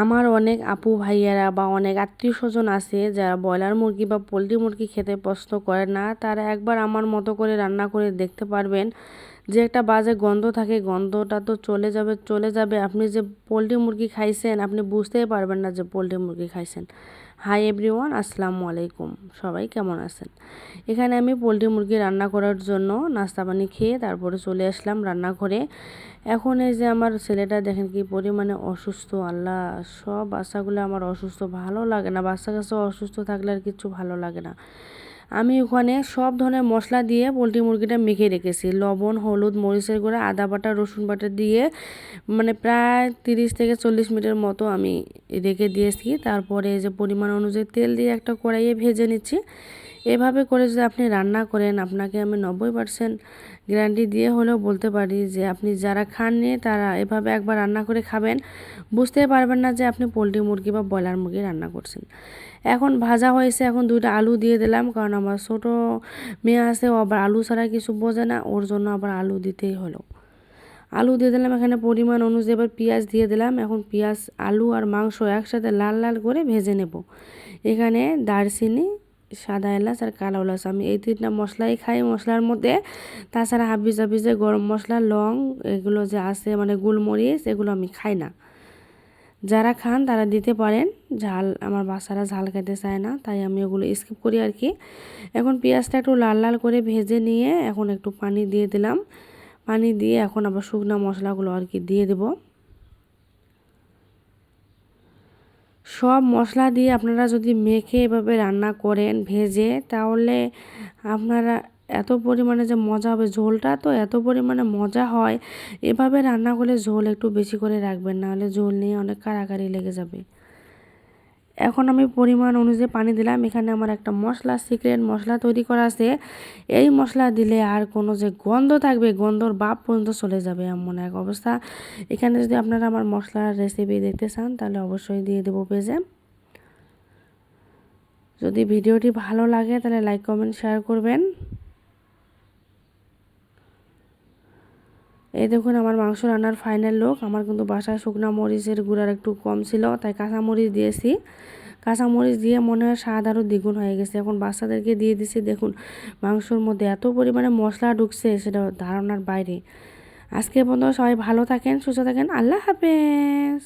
আমার অনেক আপু ভাইয়ারা বা অনেক আত্মীয় স্বজন আছে যারা ব্রয়লার মুরগি বা পোলট্রি মুরগি খেতে পছন্দ করে না, তারা একবার আমার মতো করে রান্না করে দেখতে পারবেন যে একটা বাজে গন্ধ থাকে, গন্ধটা তো চলে যাবে চলে যাবে। আপনি যে পোলট্রি মুরগি খাইছেন, আপনি বুঝতেই পারবেন না যে পোলট্রি মুরগি খাইছেন। হাই এভরিওয়ান, আসসালামু আলাইকুম। সবাই কেমন আছেন? এখানে আমি পোলট্রি মুরগি রান্না করার জন্য নাস্তা পানি খেয়ে তারপরে চলে আসলাম রান্নাঘরে। এখন এই যে আমার ছেলেটা দেখেন কি পরিমাণে অসুস্থ, আল্লাহ, সব বাচ্চাগুলো আমার অসুস্থ, ভালো লাগে না। বাচ্চা কাছে অসুস্থ থাকলে আর কিছু ভালো লাগে না। আমি ওখানে সব ধরনের মশলা দিয়ে পোলট্রি মুরগিটা মেখে রেখেছি। লবণ, হলুদ, মরিচের গুঁড়া, আদা বাটা, রসুন বাটা দিয়ে মানে প্রায় তিরিশ থেকে চল্লিশ মিনিটের মতো আমি রেখে দিয়েছি। তারপরে যে পরিমাণ অনুযায়ী তেল দিয়ে একটা কড়াইয়ে ভেজে নিচ্ছি। এভাবে করে যদি আপনি রান্না করেন, আপনাকে আমি নব্বই পার্সেন্ট গ্যারান্টি দিয়ে হলেও বলতে পারি যে আপনি যারা খাননি তারা এভাবে একবার রান্না করে খাবেন। বুঝতে পারবেন না যে আপনি পোলট্রি মুরগি বা ব্রয়লার মুরগি রান্না করছেন। এখন ভাজা হয়েছে, এখন দুইটা আলু দিয়ে দিলাম, কারণ আমার ছোটো মেয়ে আছে, ও আবার আলু ছাড়া কিছু বোঝে না, ওর জন্য আবার আলু দিতেই হলো। আলু দিয়ে দিলাম, এখানে পরিমাণ অনুযায়ী এবার পেঁয়াজ দিয়ে দিলাম। এখন পেঁয়াজ, আলু আর মাংস একসাথে লাল লাল করে ভেজে নেব। এখানে দারচিনি সাদা এলাচ আর কালো এলাচ। আমি এই তিনটা মশলাই খাই। মশলার মধ্যে তাছাড়া হাবিজ হাবিজে গরম মশলা, লং, এগুলো যে আছে মানে গোলমরিচ, এগুলো আমি খাই না। যারা খান তারা দিতে পারেন। ঝাল, আমার বাচ্চারা ঝাল খেতে চায় না, তাই আমি ওগুলো স্কিপ করি আর কি। এখন পেঁয়াজটা একটু লাল লাল করে ভেজে নিয়ে এখন একটু পানি দিয়ে দিলাম। পানি দিয়ে এখন আবার শুকনো মশলাগুলো আর কি দিয়ে দেবো। সব মশলা দিয়ে আপনারা যদি মেখে এভাবে রান্না করেন, ভেজে, তাহলে আপনারা এত পরিমাণে যে মজা হবে, ঝোলটা তো এত পরিমাণে মজা হয়, এভাবে রান্না করলে ঝোল একটু বেশি করে রাখবেন, নাহলে ঝোল নিয়ে অনেক কারাকারি লেগে যাবে। এখন আমি পরিমাণ অনুযায়ী পানি দিলাম। এখানে আমার একটা মশলা সিক্রেট মশলা তৈরি করা আছে। এই মশলা দিলে আর কোনো যে গন্ধ থাকবে, গন্ধর বাপ পর্যন্ত চলে যাবে এমন এক অবস্থা। এখানে যদি আপনারা আমার মশলার রেসিপি দেখতে চান, তাহলে অবশ্যই দিয়ে দেবো পেজে। যদি ভিডিওটি ভালো লাগে, তাহলে লাইক কমেন্ট শেয়ার করবেন। এই দেখুন, আমার মাংস রান্নার ফাইনাল লোক আমার কিন্তু বাসায় শুকনো মরিচের গুঁড়ার একটু কম ছিল, তাই কাঁচা মরিচ দিয়েছি। কাঁচামরিচ দিয়ে মনে হয় স্বাদ আরও দ্বিগুণ হয়ে গেছে। এখন বাচ্চাদেরকে দিয়ে দিছি, দেখুন, মাংসর মধ্যে এত পরিমাণে মশলা ঢুকছে সেটা ধারণার বাইরে। আজকে পর্যন্ত সবাই ভালো থাকেন, সুস্থ থাকেন। আল্লাহ হাফেজ।